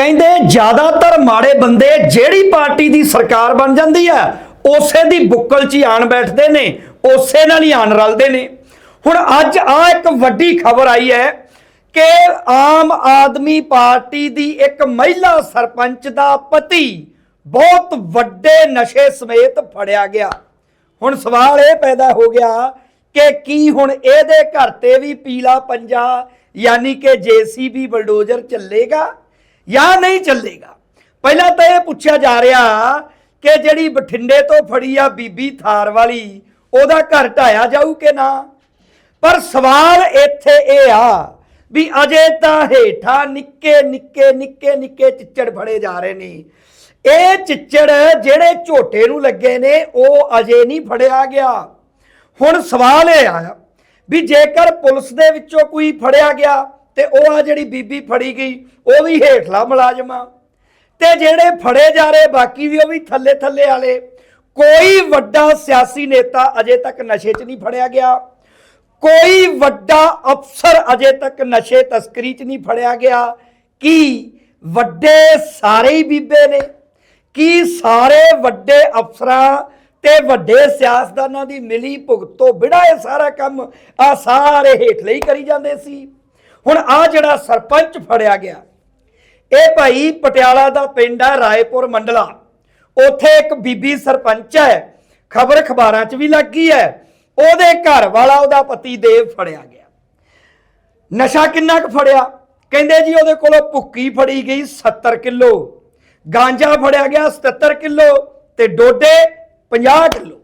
ਕਹਿੰਦੇ ਜ਼ਿਆਦਾਤਰ ਮਾੜੇ ਬੰਦੇ ਜਿਹੜੀ ਪਾਰਟੀ ਦੀ ਸਰਕਾਰ ਬਣ ਜਾਂਦੀ ਹੈ, ਉਸੇ ਦੀ ਬੁੱਕਲ 'ਚ ਹੀ ਆਣ ਬੈਠਦੇ ਨੇ, ਉਸੇ ਨਾਲ ਹੀ ਆਣ ਰਲਦੇ ਨੇ। ਹੁਣ ਅੱਜ ਆ ਇੱਕ ਵੱਡੀ ਖਬਰ ਆਈ ਹੈ ਕਿ ਆਮ ਆਦਮੀ ਪਾਰਟੀ ਦੀ ਇੱਕ ਮਹਿਲਾ ਸਰਪੰਚ ਦਾ ਪਤੀ ਬਹੁਤ ਵੱਡੇ ਨਸ਼ੇ ਸਮੇਤ ਫੜਿਆ ਗਿਆ। ਹੁਣ ਸਵਾਲ ਇਹ ਪੈਦਾ ਹੋ ਗਿਆ ਕਿ ਕੀ ਹੁਣ ਇਹਦੇ ਘਰ ਤੇ ਵੀ ਪੀਲਾ ਪੰਜਾ, ਯਾਨੀ ਕਿ ਜੀਸੀਬੀ ਬਲਡੋਜ਼ਰ ਚੱਲੇਗਾ? ਜਾਂ ਨਹੀਂ ਚੱਲੇਗਾ। ਪਹਿਲਾਂ ਤਾਂ ਇਹ ਪੁੱਛਿਆ ਜਾ ਰਿਹਾ ਕਿ ਜਿਹੜੀ ਬਠਿੰਡੇ ਤੋਂ ਫੜੀ ਆ ਬੀਬੀ ਥਾਰ ਵਾਲੀ, ਉਹਦਾ ਘਰ ਢਾਇਆ ਜਾਊ ਕਿ ਨਾ? ਪਰ ਸਵਾਲ ਇੱਥੇ ਇਹ ਆ ਵੀ ਅਜੇ ਤਾਂ ਹੇਠਾਂ ਨਿੱਕੇ ਨਿੱਕੇ ਨਿੱਕੇ ਨਿੱਕੇ ਚਿੱਚੜ ਫੜੇ ਜਾ ਰਹੇ ਨੇ। ਇਹ ਚਿੱਚੜ ਜਿਹੜੇ ਝੋਟੇ ਨੂੰ ਲੱਗੇ ਨੇ, ਉਹ ਅਜੇ ਨਹੀਂ ਫੜਿਆ ਗਿਆ। ਹੁਣ ਸਵਾਲ ਇਹ ਆਇਆ ਵੀ ਜੇਕਰ ਪੁਲਿਸ ਦੇ ਵਿੱਚੋਂ ਕੋਈ ਫੜਿਆ ਗਿਆ ਤੇ ਉਹ ਆ ਜਿਹੜੀ ਬੀਬੀ ਫੜੀ ਗਈ, ਉਹ ਵੀ ਹੇਠਲਾ ਮੁਲਾਜ਼ਮ ਆ। ਤੇ ਜਿਹੜੇ ਫੜੇ ਜਾ ਰਹੇ, ਬਾਕੀ ਵੀ ਉਹ ਵੀ ਥੱਲੇ ਥੱਲੇ ਵਾਲੇ। ਕੋਈ ਵੱਡਾ ਸਿਆਸੀ ਨੇਤਾ ਅਜੇ ਤੱਕ ਨਸ਼ੇ 'ਚ ਨਹੀਂ ਫੜਿਆ ਗਿਆ। ਕੋਈ ਵੱਡਾ ਅਫਸਰ ਅਜੇ ਤੱਕ ਨਸ਼ੇ ਤਸਕਰੀ 'ਚ ਨਹੀਂ ਫੜਿਆ ਗਿਆ। ਕੀ ਵੱਡੇ ਸਾਰੇ ਹੀ ਬੀਬੇ ਨੇ? ਕੀ ਸਾਰੇ ਵੱਡੇ ਅਫਸਰਾਂ ਤੇ ਵੱਡੇ ਸਿਆਸਦਾਨਾਂ ਦੀ ਮਿਲੀ ਭੁਗਤ ਤੋਂ ਬਿੜਾ ਇਹ ਸਾਰਾ ਕੰਮ ਆ ਸਾਰੇ ਹੇਠਲੇ ਹੀ ਕਰੀ ਜਾਂਦੇ ਸੀ? ਹੁਣ ਆ ਜਿਹੜਾ ਸਰਪੰਚ ਫੜਿਆ ਗਿਆ, ਇਹ ਭਾਈ ਪਟਿਆਲਾ ਦਾ ਪਿੰਡ ਹੈ ਰਾਏਪੁਰ ਮੰਡਲਾ। ਉੱਥੇ ਇੱਕ ਬੀਬੀ ਸਰਪੰਚ ਹੈ, ਖਬਰ ਅਖਬਾਰਾਂ 'ਚ ਵੀ ਲੱਗੀ ਹੈ, ਉਹਦੇ ਘਰ ਵਾਲਾ ਉਹਦਾ ਪਤੀ ਦੇਵ ਫੜਿਆ ਗਿਆ। ਨਸ਼ਾ ਕਿੰਨਾ ਕੁ ਫੜਿਆ? ਕਹਿੰਦੇ ਜੀ ਉਹਦੇ ਕੋਲੋਂ ਭੁੱਕੀ ਫੜੀ ਗਈ 70 ਕਿਲੋ, ਗਾਂਜਾ ਫੜਿਆ ਗਿਆ 77 ਕਿਲੋ ਤੇ ਡੋਡੇ 50 ਕਿਲੋ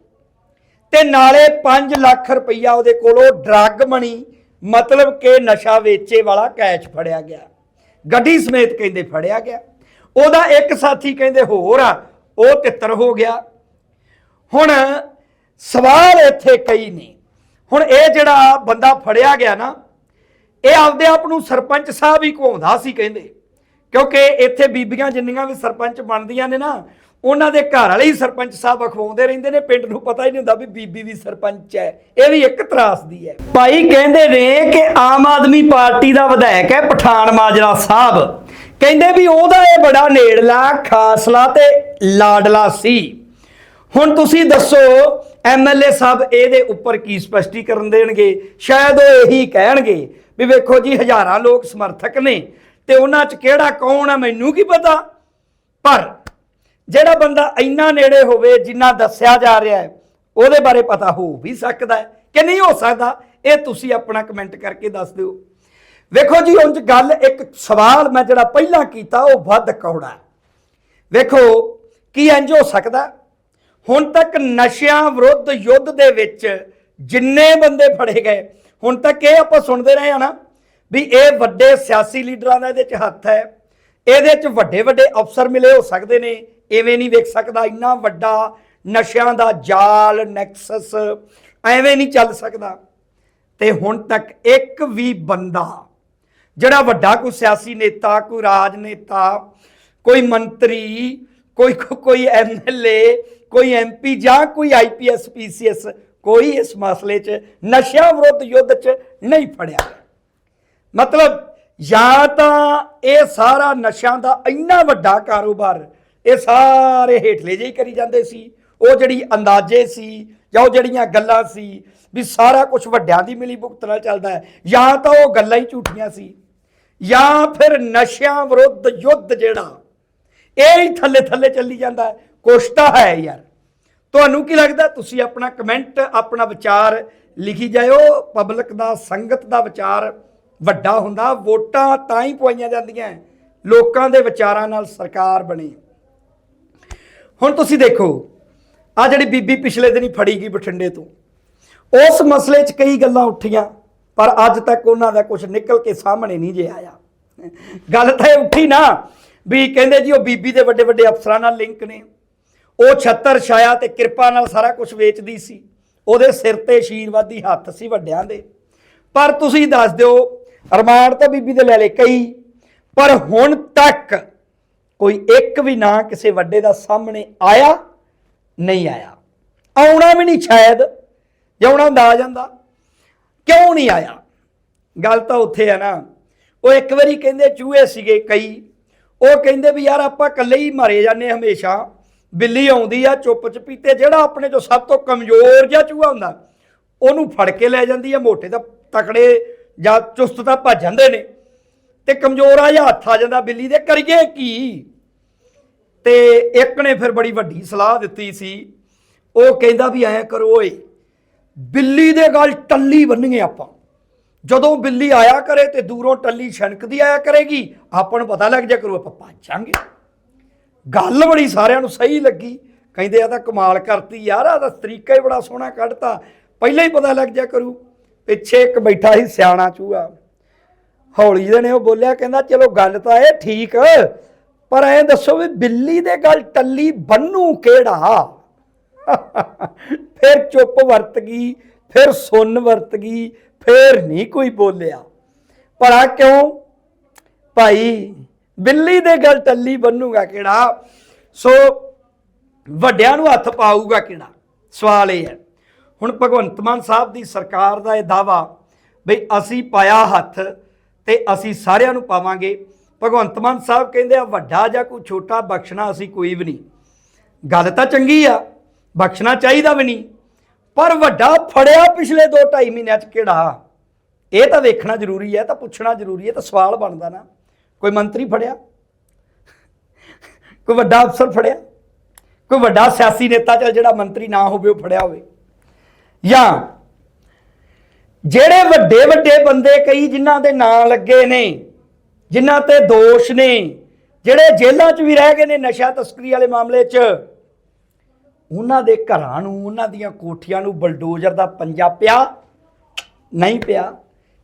ਤੇ ਨਾਲੇ 5 ਲੱਖ ਰੁਪਈਆ ਉਹਦੇ ਕੋਲੋਂ ਡਰੱਗ ਮਣੀ ਮਤਲਬ ਕਿ ਨਸ਼ਾ ਵੇਚੇ ਵਾਲਾ ਕੈਚ ਫੜਿਆ ਗਿਆ। ਗੱਡੀ ਸਮੇਤ ਕਹਿੰਦੇ ਫੜਿਆ ਗਿਆ। ਉਹਦਾ ਇੱਕ ਸਾਥੀ ਕਹਿੰਦੇ ਹੋਰ ਆ, ਉਹ ਤਿੱਤਰ ਹੋ ਗਿਆ। ਹੁਣ ਸਵਾਲ ਇੱਥੇ ਕਈ ਨੇ। ਹੁਣ ਇਹ ਜਿਹੜਾ ਬੰਦਾ ਫੜਿਆ ਗਿਆ ਨਾ, ਇਹ ਆਪਦੇ ਆਪ ਨੂੰ ਸਰਪੰਚ ਸਾਹਿਬ ਹੀ ਘਵਾਉਂਦਾ ਸੀ ਕਹਿੰਦੇ। ਕਿਉਂਕਿ ਇੱਥੇ ਬੀਬੀਆਂ ਜਿੰਨੀਆਂ ਵੀ ਸਰਪੰਚ ਬਣਦੀਆਂ ਨੇ ਨਾ ਉਹਨਾਂ ਦੇ ਘਰ ਵਾਲੇ ਹੀ ਸਰਪੰਚ ਸਾਹਿਬ ਅਖਵਾਉਂਦੇ ਰਹਿੰਦੇ ਨੇ, ਪਿੰਡ ਨੂੰ ਪਤਾ ਹੀ ਨਹੀਂ ਹੁੰਦਾ ਵੀ ਬੀਬੀ ਵੀ ਸਰਪੰਚ ਹੈ। ਇਹ ਵੀ ਇੱਕ ਤਰਾਸ ਦੀ ਹੈ। ਭਾਈ ਕਹਿੰਦੇ ਨੇ ਕਿ ਆਮ ਆਦਮੀ ਪਾਰਟੀ ਦਾ ਵਿਧਾਇਕ ਹੈ ਪਠਾਨ ਮਾਜਰਾ ਸਾਹਿਬ। ਕਹਿੰਦੇ ਵੀ ਉਹਦਾ ਇਹ ਬੜਾ ਨੇੜਲਾ ਖਾਸਲਾ ਤੇ ਲਾਡਲਾ ਸੀ। ਹੁਣ ਤੁਸੀਂ ਦੱਸੋ ਐਮਐਲਏ ਸਾਹਿਬ ਇਹਦੇ ਉੱਪਰ ਕੀ ਸਪਸ਼ਟੀਕਰਨ ਦੇਣਗੇ? ਸ਼ਾਇਦ ਉਹ ਇਹੀ ਕਹਿਣਗੇ ਵੀ ਵੇਖੋ ਜੀ, ਹਜ਼ਾਰਾਂ ਲੋਕ ਸਮਰਥਕ ਨੇ ਤੇ ਉਹਨਾਂ 'ਚ ਕਿਹੜਾ ਕੌਣ ਆ ਮੈਨੂੰ ਕੀ ਪਤਾ? ਪਰ ਜਿਹੜਾ ਬੰਦਾ ਇੰਨਾ ਨੇੜੇ ਹੋਵੇ, ਜਿੰਨਾ ਦੱਸਿਆ ਜਾ ਰਿਹਾ ਹੈ, ਉਹਦੇ ਬਾਰੇ ਪਤਾ ਹੋ ਵੀ ਸਕਦਾ ਹੈ ਕਿ ਨਹੀਂ ਹੋ ਸਕਦਾ, ਇਹ ਤੁਸੀਂ ਆਪਣਾ ਕਮੈਂਟ ਕਰਕੇ ਦੱਸ ਦਿਓ। ਵੇਖੋ ਜੀ, ਉਂਝ ਗੱਲ ਇੱਕ ਸਵਾਲ ਮੈਂ ਜਿਹੜਾ ਪਹਿਲਾਂ ਕੀਤਾ, ਉਹ ਵੱਧ ਕੌੜਾ ਵੇਖੋ, ਕੀ ਇੰਜ ਹੋ ਸਕਦਾ? ਹੁਣ ਤੱਕ ਨਸ਼ਿਆਂ ਵਿਰੁੱਧ ਯੁੱਧ ਦੇ ਵਿੱਚ ਜਿੰਨੇ ਬੰਦੇ ਫੜੇ ਗਏ, ਹੁਣ ਤੱਕ ਇਹ ਆਪਾਂ ਸੁਣਦੇ ਰਹੇ ਆ ਨਾ ਵੀ ਇਹ ਵੱਡੇ ਸਿਆਸੀ ਲੀਡਰਾਂ ਦਾ ਇਹਦੇ 'ਚ ਹੱਥ ਹੈ, ਇਹਦੇ 'ਚ ਵੱਡੇ ਵੱਡੇ ਅਫਸਰ ਮਿਲੇ ਹੋ ਸਕਦੇ ਨੇ ਐਵੇਂ ਨਹੀਂ ਵੇਖ ਸਕਦਾ, ਇੰਨਾ ਵੱਡਾ ਨਸ਼ਿਆਂ ਦਾ ਜਾਲ, ਨੈਕਸਸ, ਐਵੇਂ ਨਹੀਂ ਚੱਲ ਸਕਦਾ। ਤੇ ਹੁਣ ਤੱਕ ਇੱਕ ਵੀ ਬੰਦਾ, ਜਿਹੜਾ ਵੱਡਾ ਕੋਈ ਸਿਆਸੀ ਨੇਤਾ, ਕੋਈ ਰਾਜਨੇਤਾ, ਕੋਈ ਮੰਤਰੀ, ਕੋਈ ਕੋਈ ਐਮਐਲਏ ਕੋਈ ਐਮਪੀ ਜਾਂ ਕੋਈ ਆਈਪੀਐਸ ਪੀਸੀਐਸ ਕੋਈ ਇਸ ਮਸਲੇ 'ਚ ਨਸ਼ਿਆਂ ਵਿਰੁੱਧ ਯੁੱਧ 'ਚ ਨਹੀਂ ਫੜਿਆ। ਮਤਲਬ ਜਾਂ ਤਾਂ ਇਹ ਸਾਰਾ ਨਸ਼ਿਆਂ ਦਾ ਇੰਨਾ ਵੱਡਾ ਕਾਰੋਬਾਰ ਇਹ ਸਾਰੇ ਹੇਠਲੇ ਜਿਹੇ ਕਰੀ ਜਾਂਦੇ ਸੀ। ਉਹ ਜਿਹੜੀ ਅੰਦਾਜ਼ੇ ਸੀ ਜਾਂ ਉਹ ਜਿਹੜੀਆਂ ਗੱਲਾਂ ਸੀ ਵੀ ਸਾਰਾ ਕੁਝ ਵੱਡਿਆਂ ਦੀ ਮਿਲੀ ਭੁਗਤ ਨਾਲ ਚੱਲਦਾ ਹੈ। ਜਾਂ ਤਾਂ ਉਹ ਗੱਲਾਂ ਹੀ ਝੂਠੀਆਂ ਸੀ, ਜਾਂ ਫਿਰ ਨਸ਼ਿਆਂ ਵਿਰੁੱਧ ਯੁੱਧ ਜਿਹੜਾ, ਇਹ ਹੀ ਥੱਲੇ ਥੱਲੇ ਚੱਲੀ ਜਾਂਦਾ ਕੋਸ਼ਤਾ ਹੈ ਯਾਰ। ਤੁਹਾਨੂੰ ਕੀ ਲੱਗਦਾ? ਤੁਸੀਂ ਆਪਣਾ ਕਮੈਂਟ ਆਪਣਾ ਵਿਚਾਰ ਲਿਖੀ ਜਾਇਓ। ਪਬਲਿਕ ਦਾ, ਸੰਗਤ ਦਾ ਵਿਚਾਰ ਵੱਡਾ ਹੁੰਦਾ। ਵੋਟਾਂ ਤਾਂ ਹੀ ਪਵਾਈਆਂ ਜਾਂਦੀਆਂ। ਲੋਕਾਂ ਦੇ ਵਿਚਾਰਾਂ ਨਾਲ ਸਰਕਾਰ ਬਣੀ। ਹੁਣ ਤੁਸੀਂ ਦੇਖੋ, ਆ ਜਿਹੜੀ ਬੀਬੀ ਪਿਛਲੇ ਦਿਨੀ ਫੜੀ ਗਈ ਬਠਿੰਡੇ ਤੋਂ। ਉਸ ਮਸਲੇ 'ਚ ਕਈ ਗੱਲਾਂ ਉੱਠੀਆਂ, ਪਰ ਅੱਜ ਤੱਕ ਉਹਨਾਂ ਦਾ ਕੁਝ ਨਿਕਲ ਕੇ ਸਾਹਮਣੇ ਨਹੀਂ ਜੇ ਆਇਆ। ਗੱਲ ਤਾਂ ਇਹ ਉੱਠੀ ਨਾ ਵੀ ਕਹਿੰਦੇ ਜੀ ਉਹ ਬੀਬੀ ਦੇ ਵੱਡੇ ਵੱਡੇ ਅਫਸਰਾਂ ਨਾਲ ਲਿੰਕ ਨੇ। ਉਹ ਛੱਤਰ ਛਾਇਆ ਤੇ ਕਿਰਪਾ ਨਾਲ ਸਾਰਾ ਕੁਝ ਵੇਚਦੀ ਸੀ। ਉਹਦੇ ਸਿਰ ਤੇ ਆਸ਼ੀਰਵਾਦੀ ਹੱਥ ਸੀ ਵੱਡਿਆਂ ਦੇ। ਪਰ ਤੁਸੀਂ ਦੱਸ ਦਿਓ, ਅਰਮਾਨ ਤਾਂ ਬੀਬੀ ਦੇ ਲੈ ਲੈ ਕਈ, ਪਰ ਹੁਣ ਤੱਕ ਕੋਈ ਇੱਕ ਵੀ ਨਾਂ ਕਿਸੇ ਵੱਡੇ ਦਾ ਸਾਹਮਣੇ ਆਇਆ, ਨਹੀਂ ਆਇਆ। ਆਉਣਾ ਵੀ ਨਹੀਂ ਸ਼ਾਇਦ, ਜੇ ਆਉਣਾ ਹੁੰਦਾ ਆ ਜਾਂਦਾ। ਕਿਉਂ ਨਹੀਂ ਆਇਆ? ਗੱਲ ਤਾਂ ਉੱਥੇ ਆ ਨਾ। ਉਹ ਇੱਕ ਵਾਰੀ ਕਹਿੰਦੇ ਚੂਹੇ ਸੀਗੇ ਕਈ। ਉਹ ਕਹਿੰਦੇ ਵੀ ਯਾਰ ਆਪਾਂ ਇਕੱਲੇ ਹੀ ਮਾਰੇ ਜਾਂਦੇ ਹਮੇਸ਼ਾ। ਬਿੱਲੀ ਆਉਂਦੀ ਆ, ਚੁੱਪ ਚਪੀਤੇ, ਜਿਹੜਾ ਆਪਣੇ ਚੋਂ ਸਭ ਤੋਂ ਕਮਜ਼ੋਰ ਜਿਹਾ ਚੂਹਾ ਹੁੰਦਾ, ਉਹਨੂੰ ਫੜ ਕੇ ਲੈ ਜਾਂਦੀ ਆ, ਮੋਟੇ ਤਾਂ ਤਕੜੇ ਜਾਂ ਚੁਸਤ ਤਾਂ ਭੱਜ ਜਾਂਦੇ ਨੇ। ਤੇ ਕਮਜ਼ੋਰ ਆ ਜਾਂ ਹੱਥ ਆ ਜਾਂਦਾ ਬਿੱਲੀ ਦੇ, ਕਰੀਏ ਕੀ? ਤੇ ਇੱਕ ਨੇ ਫਿਰ ਬੜੀ ਵੱਡੀ ਸਲਾਹ ਦਿੱਤੀ ਸੀ। ਉਹ ਕਹਿੰਦਾ ਵੀ ਐਂ ਕਰੋ ਓਏ, ਬਿੱਲੀ ਦੇ ਗੱਲ ਟੱਲੀ ਬੰਨੀਏ ਆਪਾਂ। ਜਦੋਂ ਬਿੱਲੀ ਆਇਆ ਕਰੇ ਤੇ ਦੂਰੋਂ ਟੱਲੀ ਛਣਕਦੀ ਆਇਆ ਕਰੇਗੀ, ਆਪਾਂ ਨੂੰ ਪਤਾ ਲੱਗ ਜਾ ਕਰੂ ਆਪਾਂ ਪਹੁੰਚਾਂਗੇ ਗੱਲ ਬੜੀ ਸਾਰਿਆਂ ਨੂੰ ਸਹੀ ਲੱਗੀ। ਕਹਿੰਦੇ ਆ ਤਾਂ ਕਮਾਲ ਕਰਤੀ ਯਾਰ ਆ ਤਾਂ ਤਰੀਕਾ ਹੀ ਬੜਾ ਸੋਹਣਾ ਕੱਢਤਾ। ਪਹਿਲਾਂ ਹੀ ਪਤਾ ਲੱਗ ਜਾ ਕਰੂ, ਪਿੱਛੇ ਇੱਕ ਬੈਠਾ ਸੀ ਸਿਆਣਾ ਚੂਹਾ। ਹੌਲੀ ਜਿਹੇ ਨੇ ਉਹ ਬੋਲਿਆ, ਕਹਿੰਦਾ, ਚਲੋ ਗੱਲ ਤਾਂ ਇਹ ਠੀਕ, ਪਰ ਐਂ ਦੱਸੋ ਵੀ ਬਿੱਲੀ ਦੇ ਗੱਲ ਟੱਲੀ ਬੰਨੂ ਕਿਹੜਾ? ਫਿਰ ਚੁੱਪ ਵਰਤ ਗਈ, ਫਿਰ ਸੁਣ ਵਰਤ ਗਈ, ਫਿਰ ਨਹੀਂ ਕੋਈ ਬੋਲਿਆ। ਭਲਾ ਕਿਉਂ? ਭਾਈ, ਬਿੱਲੀ ਦੇ ਗੱਲ ਟੱਲੀ ਬੰਨੂਗਾ ਕਿਹੜਾ? ਸੋ ਵੱਡਿਆਂ ਨੂੰ ਹੱਥ ਪਾਊਗਾ ਕਿਹੜਾ? ਸਵਾਲ ਇਹ ਹੈ। ਹੁਣ ਭਗਵੰਤ ਮਾਨ ਸਾਹਿਬ ਦੀ ਸਰਕਾਰ ਦਾ ਇਹ ਦਾਵਾ ਬਈ ਅਸੀਂ ਪਾਇਆ ਹੱਥ ਤੇ ਅਸੀਂ ਸਾਰਿਆਂ ਨੂੰ ਪਾਵਾਂਗੇ। ਭਗਵੰਤ ਮਾਨ ਸਾਹਿਬ ਕਹਿੰਦੇ ਆ, ਵੱਡਾ ਜਾਂ ਕੋਈ ਛੋਟਾ, ਬਖਸ਼ਣਾ ਅਸੀਂ ਕੋਈ ਵੀ ਨਹੀਂ। ਗੱਲ ਤਾਂ ਚੰਗੀ ਆ, ਬਖਸ਼ਣਾ ਚਾਹੀਦਾ ਵੀ ਨਹੀਂ। ਪਰ ਵੱਡਾ ਫੜਿਆ ਪਿਛਲੇ 2.5 ਮਹੀਨਿਆਂ ਚ ਕਿਹੜਾ? ਇਹ ਤਾਂ ਵੇਖਣਾ ਜ਼ਰੂਰੀ ਹੈ ਤਾਂ ਪੁੱਛਣਾ ਜ਼ਰੂਰੀ ਹੈ ਤਾਂ ਸਵਾਲ ਬਣਦਾ ਨਾ। ਕੋਈ ਮੰਤਰੀ ਫੜਿਆ? ਕੋਈ ਵੱਡਾ ਅਫਸਰ ਫੜਿਆ? ਕੋਈ ਵੱਡਾ ਸਿਆਸੀ ਨੇਤਾ ਚੱਲ ਜਿਹੜਾ ਮੰਤਰੀ ਨਾ ਹੋਵੇ, ਉਹ ਫੜਿਆ ਹੋਵੇ? ਜਾਂ ਜਿਹੜੇ ਵੱਡੇ ਵੱਡੇ ਬੰਦੇ ਕਈ ਜਿਨ੍ਹਾਂ ਦੇ ਨਾਂ ਲੱਗੇ ਨੇ, ਜਿਨ੍ਹਾਂ ਤੇ ਦੋਸ਼ ਨੇ, ਜਿਹੜੇ ਜੇਲ੍ਹਾਂ 'ਚ ਵੀ ਰਹਿ ਗਏ ਨੇ ਨਸ਼ਾ ਤਸਕਰੀ ਵਾਲੇ ਮਾਮਲੇ 'ਚ, ਉਹਨਾਂ ਦੇ ਘਰਾਂ ਨੂੰ, ਉਹਨਾਂ ਦੀਆਂ ਕੋਠੀਆਂ ਨੂੰ ਬਲਡੋਜ਼ਰ ਦਾ ਪੰਜਾ ਪਿਆ, ਨਹੀਂ ਪਿਆ।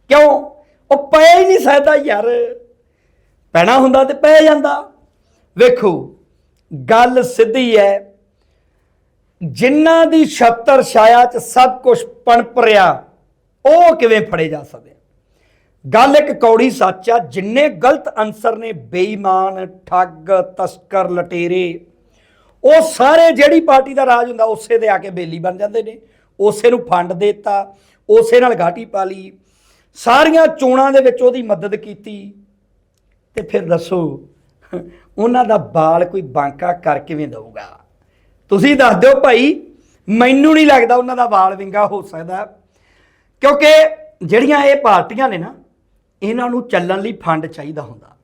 ਕਿਉਂ? ਉਹ ਪਏ ਹੀ ਨਹੀਂ ਸਕਦਾ ਯਾਰ। ਪੈਣਾ ਹੁੰਦਾ ਤੇ ਪੈ ਜਾਂਦਾ। ਵੇਖੋ, ਗੱਲ ਸਿੱਧੀ ਹੈ, ਜਿਨ੍ਹਾਂ ਦੀ ਛੱਤਰ ਛਾਇਆ 'ਚ ਸਭ ਕੁਝ ਪਣਪ ਰਿਹਾ ਉਹ ਕਿਵੇਂ ਫੜੇ ਜਾ ਸਕਦੇ ਆ? ਗੱਲ ਇੱਕ ਕੌੜੀ ਸੱਚ ਆ, ਜਿੰਨੇ ਗਲਤ ਅਨਸਰ ਨੇ, ਬੇਈਮਾਨ, ਠੱਗ, ਤਸਕਰ, ਲਟੇਰੇ, ਉਹ ਸਾਰੇ ਜਿਹੜੀ ਪਾਰਟੀ ਦਾ ਰਾਜ ਹੁੰਦਾ, ਉਸੇ ਦੇ ਆ ਕੇ ਬੇਲੀ ਬਣ ਜਾਂਦੇ ਨੇ। ਉਸੇ ਨੂੰ ਫੰਡ ਦੇਤਾ, ਉਸੇ ਨਾਲ ਘਾਟੀ ਪਾ ਲਈ। ਸਾਰੀਆਂ ਚੋਣਾਂ ਦੇ ਵਿੱਚ ਉਹਦੀ ਮਦਦ ਕੀਤੀ। ਤੇ ਫਿਰ ਦੱਸੋ, ਉਹਨਾਂ ਦਾ ਬਾਲ ਕੋਈ ਬਾਂਕਾ ਕਰ ਕਿਵੇਂ ਦਊਗਾ? ਤੁਸੀਂ ਦੱਸ ਦਿਓ ਭਾਈ, ਮੈਨੂੰ ਨਹੀਂ ਲੱਗਦਾ ਉਹਨਾਂ ਦਾ ਵਾਲ ਵਿੰਗਾ ਹੋ ਸਕਦਾ। ਕਿਉਂਕਿ ਜਿਹੜੀਆਂ ਇਹ ਪਾਰਟੀਆਂ ਨੇ ਨਾ, ਇਹਨਾਂ ਨੂੰ ਚੱਲਣ ਲਈ ਫੰਡ ਚਾਹੀਦਾ ਹੁੰਦਾ।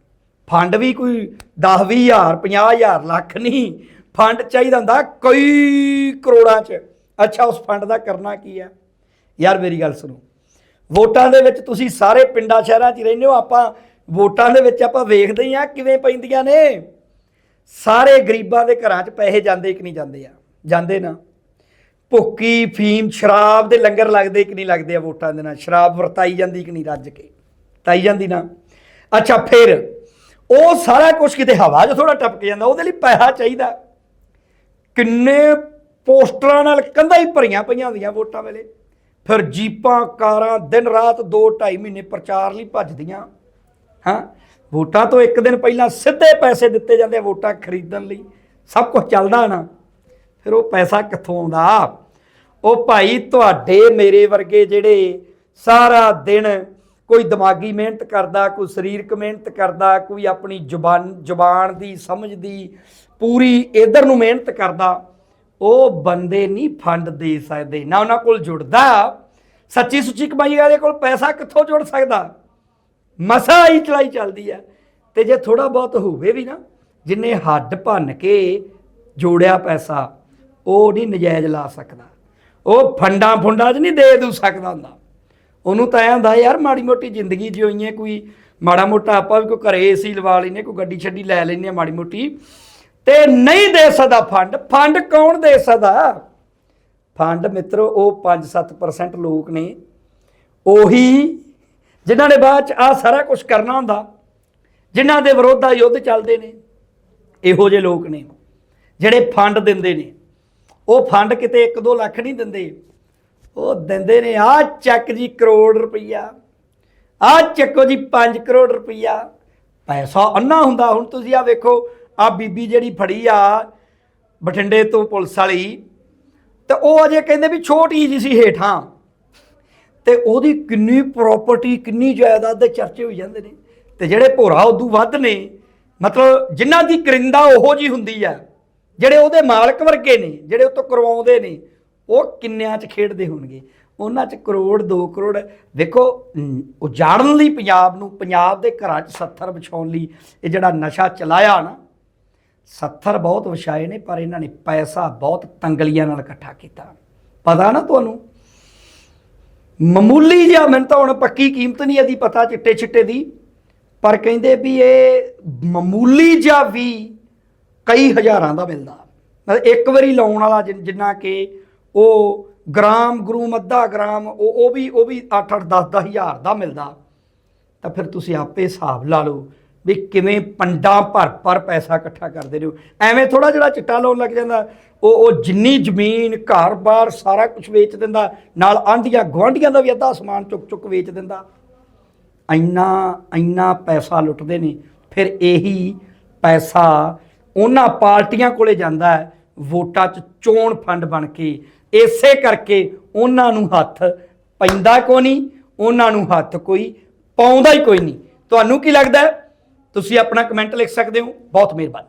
ਫੰਡ ਵੀ ਕੋਈ 10 20000 50000 ਲੱਖ ਨਹੀਂ। ਫੰਡ ਚਾਹੀਦਾ ਹੁੰਦਾ ਕਈ ਕਰੋੜਾਂ 'ਚ। ਅੱਛਾ, ਉਸ ਫੰਡ ਦਾ ਕਰਨਾ ਕੀ ਹੈ? ਯਾਰ ਮੇਰੀ ਗੱਲ ਸੁਣੋ। ਵੋਟਾਂ ਦੇ ਵਿੱਚ ਤੁਸੀਂ ਸਾਰੇ ਪਿੰਡਾਂ, ਸ਼ਹਿਰਾਂ 'ਚ ਰਹਿੰਦੇ ਹੋ। ਆਪਾਂ ਵੋਟਾਂ ਦੇ ਵਿੱਚ ਆਪਾਂ ਵੇਖਦੇ ਹੀ ਆ ਕਿਵੇਂ ਪੈਂਦੀਆਂ ਨੇ। ਸਾਰੇ ਗਰੀਬਾਂ ਦੇ ਘਰਾਂ 'ਚ ਪੈਸੇ ਜਾਂਦੇ ਕਿ ਨਹੀਂ ਜਾਂਦੇ ਆ? ਜਾਂਦੇ ਨਾ। ਭੁੱਕੀ, ਫੀਮ, ਸ਼ਰਾਬ ਦੇ ਲੰਗਰ ਲੱਗਦੇ ਕਿ ਨਹੀਂ ਲੱਗਦੇ ਆ ਵੋਟਾਂ ਦੇ ਨਾਲ? ਸ਼ਰਾਬ ਵਰਤਾਈ ਜਾਂਦੀ ਕਿ ਨਹੀਂ ਰੱਜ ਕੇ? ਤਾਈ ਜਾਂਦੀ ਨਾ। ਅੱਛਾ, ਫਿਰ ਉਹ ਸਾਰਾ ਕੁਝ ਕਿਤੇ ਹਵਾ 'ਚ ਥੋੜਾ ਟਪਕ ਜਾਂਦਾ, ਉਹਦੇ ਲਈ ਪੈਸਾ ਚਾਹੀਦਾ। ਕਿੰਨੇ ਪੋਸਟਰਾਂ ਨਾਲ ਕੰਧਾਂ ਹੀ ਭਰੀਆਂ ਪਈਆਂ ਹੁੰਦੀਆਂ ਵੋਟਾਂ ਵੇਲੇ। ਫਿਰ ਜੀਪਾਂ, ਕਾਰਾਂ ਦਿਨ ਰਾਤ 2 2.5 ਮਹੀਨੇ ਪ੍ਰਚਾਰ ਲਈ ਭੱਜਦੀਆਂ। ਹਾਂ? ਵੋਟਾਂ ਤੋਂ ਇੱਕ ਦਿਨ ਪਹਿਲਾਂ ਸਿੱਧੇ ਪੈਸੇ ਦਿੱਤੇ ਜਾਂਦੇ ਆ ਵੋਟਾਂ ਖਰੀਦਣ ਲਈ। ਸਭ ਕੁਝ ਚੱਲਦਾ ਨਾ। ਫਿਰ ਉਹ ਪੈਸਾ ਕਿੱਥੋਂ ਆਉਂਦਾ? ਉਹ ਭਾਈ ਤੁਹਾਡੇ ਮੇਰੇ ਵਰਗੇ ਜਿਹੜੇ ਸਾਰਾ ਦਿਨ ਕੋਈ ਦਿਮਾਗੀ ਮਿਹਨਤ ਕਰਦਾ, ਕੋਈ ਸਰੀਰਕ ਮਿਹਨਤ ਕਰਦਾ, ਕੋਈ ਆਪਣੀ ਜ਼ੁਬਾਨ ਜ਼ੁਬਾਨ ਦੀ, ਸਮਝ ਦੀ ਪੂਰੀ ਇਧਰ ਨੂੰ ਮਿਹਨਤ ਕਰਦਾ, ਉਹ ਬੰਦੇ ਨਹੀਂ ਫੰਡ ਦੇ ਸਕਦੇ, ਨਾ ਉਹਨਾਂ ਕੋਲ ਜੁੜਦਾ। ਸੱਚੀ ਸੁੱਚੀ ਕਮਾਈ ਵਾਲੇ ਕੋਲ ਪੈਸਾ ਕਿੱਥੋਂ ਜੁੜ ਸਕਦਾ? ਮਸਾ ਹੀ ਚਲਾਈ ਚੱਲਦੀ ਹੈ। ਤੇ ਜੇ ਥੋੜਾ ਬਹੁਤ ਹੋਵੇ ਵੀ ਨਾ, ਜਿੰਨੇ ਹੱਡ ਭੰਨ ਕੇ ਜੋੜਿਆ ਪੈਸਾ ਉਹ ਨਹੀਂ ਨਜਾਇਜ਼ ਲਾ ਸਕਦਾ। ਉਹ ਫੰਡਾਂ ਫੁੰਡਾਂ 'ਚ ਨਹੀਂ ਦੇ ਦੂ ਸਕਦਾ ਹੁੰਦਾ। ਉਹਨੂੰ ਤਾਂ ਐਂ ਹੁੰਦਾ ਯਾਰ ਮਾੜੀ ਮੋਟੀ ਜ਼ਿੰਦਗੀ ਜਿਉਈਏ ਕੋਈ ਮਾੜਾ ਮੋਟਾ ਆਪਾਂ ਵੀ ਕੋਈ ਘਰੇ ਏਸੀ ਲਵਾ ਲੈਨੇ ਕੋਈ ਗੱਡੀ ਛੱਡੀ ਲੈ ਲੈਨੇ ਆ ਮਾੜੀ ਮੋਟੀ। ਤੇ ਨਹੀਂ ਦੇ ਸਕਦਾ ਫੰਡ। ਫੰਡ ਕੌਣ ਦੇ ਸਕਦਾ? ਫੰਡ ਮਿੱਤਰੋ, ਉਹ 5-7% ਲੋਕ ਨੇ। ਉਹੀ ਜਿਨ੍ਹਾਂ ਨੇ ਬਾਅਦ ਚ ਆ ਸਾਰਾ ਕੁਝ ਕਰਨਾ ਹੁੰਦਾ, ਜਿਨ੍ਹਾਂ ਦੇ ਵਿਰੋਧਾ ਯੁੱਧ ਚੱਲਦੇ ਨੇ, ਇਹੋ ਜਿਹੇ ਲੋਕ ਨੇ, ਜਿਹੜੇ ਫੰਡ ਦਿੰਦੇ ਨੇ। ਉਹ ਫੰਡ ਕਿਤੇ 1-2 ਲੱਖ ਨਹੀਂ ਦਿੰਦੇ। ਉਹ ਦਿੰਦੇ ਨੇ, ਆ ਚੱਕ ਜੀ ਕਰੋੜ ਰੁਪਈਆ, ਆ ਚੱਕੋ ਜੀ 5 ਕਰੋੜ ਰੁਪਈਆ। ਪੈਸਾ ਅੰਨਾ ਹੁੰਦਾ। ਹੁਣ ਤੁਸੀਂ ਆ ਵੇਖੋ ਆ ਬੀਬੀ ਜਿਹੜੀ ਫੜੀ ਆ ਬਠਿੰਡੇ ਤੋਂ ਪੁਲਿਸ ਵਾਲੀ, ਤੇ ਉਹ ਅਜੇ ਕਹਿੰਦੇ ਵੀ ਛੋਟੀ ਜੀ ਸੀ ਹੇਠਾਂ। ਤੇ ਉਹਦੀ ਕਿੰਨੀ ਪ੍ਰਾਪਰਟੀ ਕਿੰਨੀ ਜਾਇਦਾਦ ਦੇ ਚਰਚੇ ਹੋਈ ਜਾਂਦੇ ਨੇ। ਤੇ ਜਿਹੜੇ ਭੋਰਾ ਉਦੋਂ ਵੱਧ ਨੇ, ਮਤਲਬ ਜਿਨ੍ਹਾਂ ਦੀ ਕਰਿੰਦਾ ਉਹੋ ਜੀ ਹੁੰਦੀ ਆ। ਜਿਹੜੇ ਉਹਦੇ ਮਾਲਕ ਵਰਗੇ ਨੇ, ਜਿਹੜੇ ਉਹ ਤੋਂ ਕਰਵਾਉਂਦੇ ਨੇ, ਉਹ ਕਿੰਨਿਆਂ 'ਚ ਖੇਡਦੇ ਹੋਣਗੇ? ਉਹਨਾਂ 'ਚ ਕਰੋੜ 2 ਕਰੋੜ, ਦੇਖੋ ਉਜਾੜਨ ਲਈ ਪੰਜਾਬ ਨੂੰ, ਪੰਜਾਬ ਦੇ ਘਰਾਂ 'ਚ 70 ਵਿਛਾਉਣ ਲਈ ਇਹ ਜਿਹੜਾ ਨਸ਼ਾ ਚਲਾਇਆ ਨਾ 70 ਬਹੁਤ ਵਿਛਾਏ ਨੇ, ਪਰ ਇਹਨਾਂ ਨੇ ਪੈਸਾ ਬਹੁਤ ਤੰਗਲੀਆਂ ਨਾਲ ਇਕੱਠਾ ਕੀਤਾ। ਪਤਾ ਨਾ ਤੁਹਾਨੂੰ? ਮਾਮੂਲੀ ਜਿਹਾ ਮੈਨੂੰ ਤਾਂ ਹੁਣ ਪੱਕੀ ਕੀਮਤ ਨਹੀਂ ਇਹਦੀ, ਪਤਾ ਚਿੱਟੇ ਚਿੱਟੇ ਦੀ, ਪਰ ਕਹਿੰਦੇ ਵੀ ਇਹ ਮਾਮੂਲੀ ਜਿਹਾ ਵੀ ਕਈ ਹਜ਼ਾਰਾਂ ਦਾ ਮਿਲਦਾ। ਮਤਲਬ ਇੱਕ ਵਾਰੀ ਲਾਉਣ ਵਾਲਾ ਜਿ- ਜਿੰਨਾ ਕਿ ਉਹ ਗ੍ਰਾਮ, ਗਰੂਮ, ਅੱਧਾ ਗ੍ਰਾਮ, ਉਹ ਉਹ ਵੀ ਉਹ ਵੀ 8 8 10 10 ਹਜ਼ਾਰ ਦਾ ਮਿਲਦਾ। ਤਾਂ ਫਿਰ ਤੁਸੀਂ ਆਪੇ ਹਿਸਾਬ ਲਾ ਲਓ ਵੀ ਕਿਵੇਂ ਪੰਡਾਂ ਭਰ ਭਰ ਪੈਸਾ ਇਕੱਠਾ ਕਰਦੇ ਨੇ। ਐਵੇਂ ਥੋੜਾ ਜਿਹੜਾ ਚਿੱਟਾ ਲਾਉਣ ਲੱਗ ਜਾਂਦਾ। ਉਹ ਉਹ ਜਿੰਨੀ ਜ਼ਮੀਨ, ਘਰ-ਬਾਰ ਸਾਰਾ ਕੁਝ ਵੇਚ ਦਿੰਦਾ। ਨਾਲ ਆਂਢੀਆਂ, ਗੁਆਂਢੀਆਂ ਦਾ ਵੀ ਅੱਧਾ ਸਮਾਨ ਚੁੱਕ ਚੁੱਕ ਵੇਚ ਦਿੰਦਾ। ਇੰਨਾ ਇੰਨਾ ਪੈਸਾ ਲੁੱਟਦੇ ਨੇ। ਫਿਰ ਇਹੀ ਪੈਸਾ ਉਹਨਾਂ ਪਾਰਟੀਆਂ ਕੋਲੇ ਜਾਂਦਾ ਹੈ, ਵੋਟਾਂ 'ਚ ਚੋਣ ਫੰਡ ਬਣ ਕੇ। ਇਸੇ ਕਰਕੇ ਉਹਨਾਂ ਨੂੰ ਹੱਥ ਪੈਂਦਾ ਕੋਈ ਨਹੀਂ, ਉਹਨਾਂ ਨੂੰ ਹੱਥ ਕੋਈ ਪਾਉਂਦਾ ਹੀ ਕੋਈ ਨਹੀਂ। ਤੁਹਾਨੂੰ ਕੀ ਲੱਗਦਾ ਤੁਸੀਂ ਆਪਣਾ ਕਮੈਂਟ ਲਿਖ ਸਕਦੇ ਹੋ। ਬਹੁਤ ਮਿਹਰਬਾਨੀ।